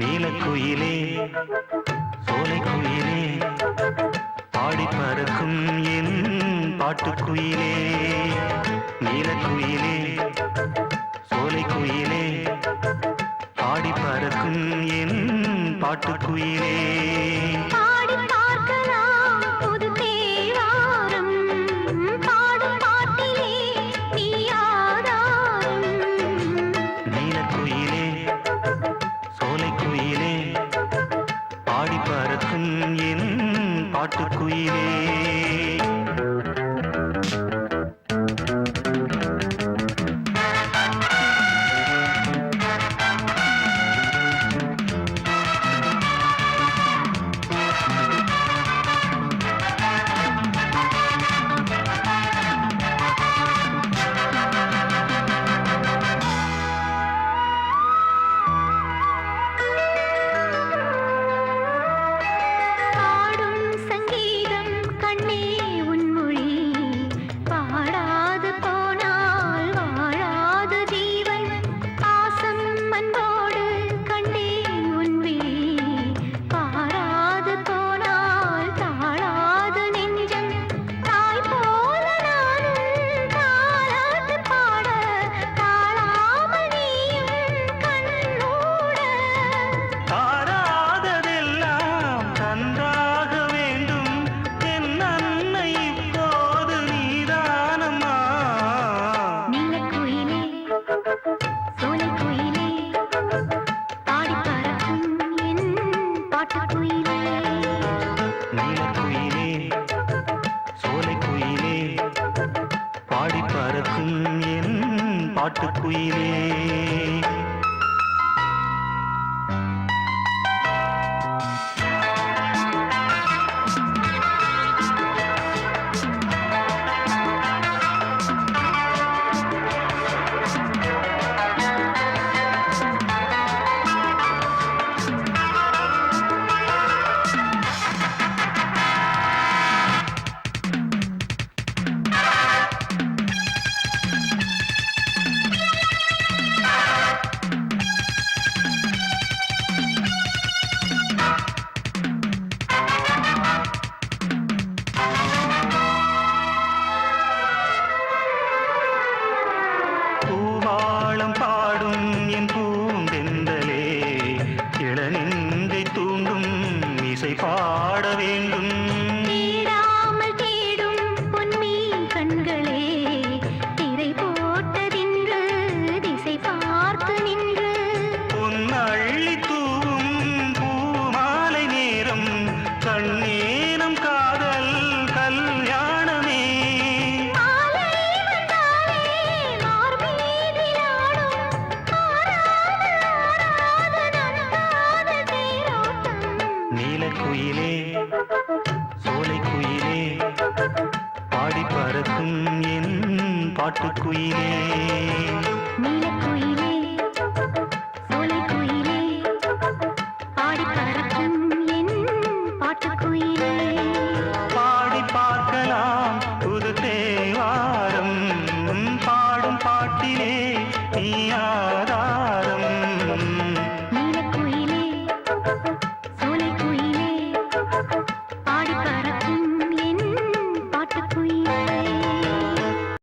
நீலக்குயிலே சோலைக்குயிலே பாடி பறக்கும் என் பாட்டுக்குயிலே. நீலக்குயிலே சோலைக்குயிலே பாடி பறக்கும் என் பாட்டுக்குயிலே. என் பாட்டுக்குயிலே. பறக்கும் என் பாட்டுக்குயிலே. குயிலே சோலை குயிலே பாடி பறக்கும் என் பாட்டுக்குயிலே